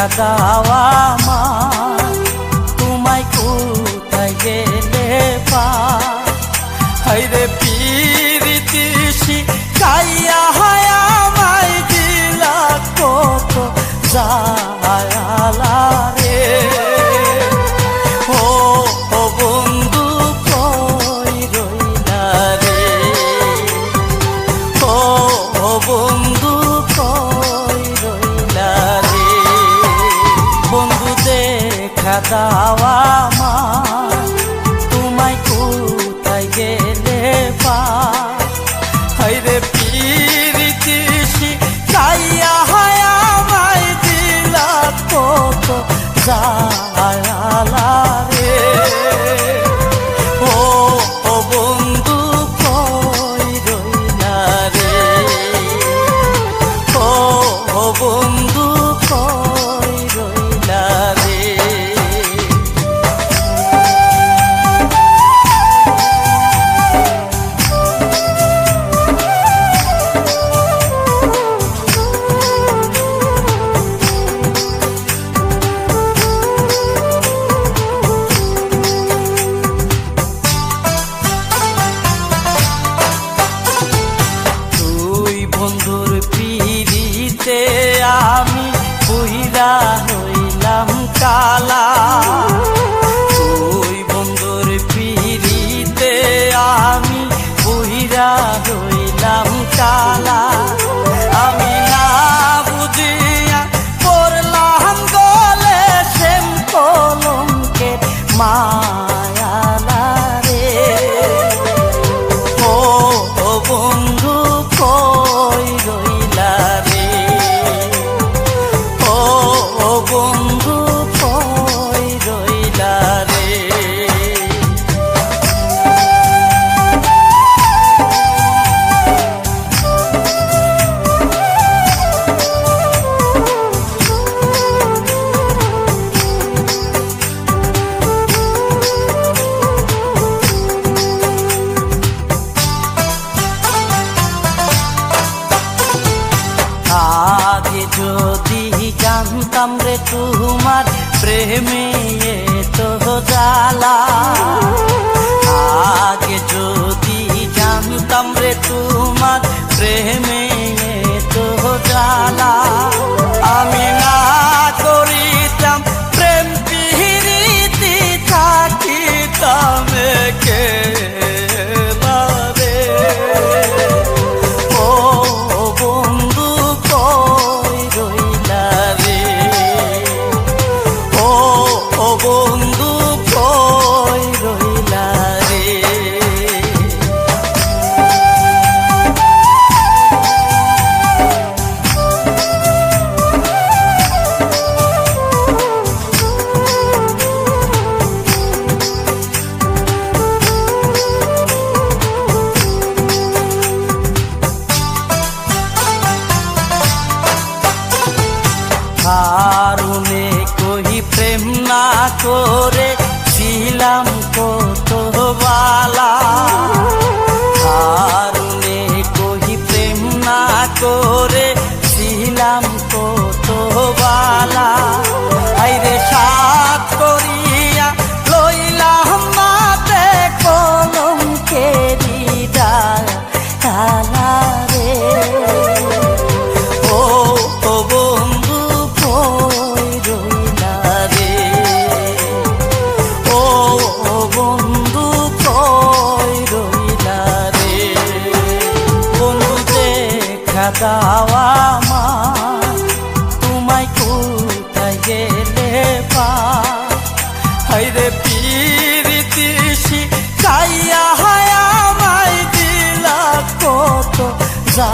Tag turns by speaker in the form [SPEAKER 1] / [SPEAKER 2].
[SPEAKER 1] দেখা দাওয়া মা তোমায় কোথায় গেলে পা? হাইরে পিরিতি শিখাইয়া হায়া মাই দিলা কত জায়ালা। সাদা হাওয়া মা জ্বালা তুই বন্ধুর পিড়িতে আমি বহিরা রইলাম কালা আমি না বুঝিয়া পড়লাম গলে সেম কলমকে মা कमरे तू हमार प्रेमी go. করে ছিলাম কত বালা। চাওয়া মা তোমায় কোথায় গেলে পা? হাইরে পিরিতি চাইয়া হায়া মাই দিলা কত যা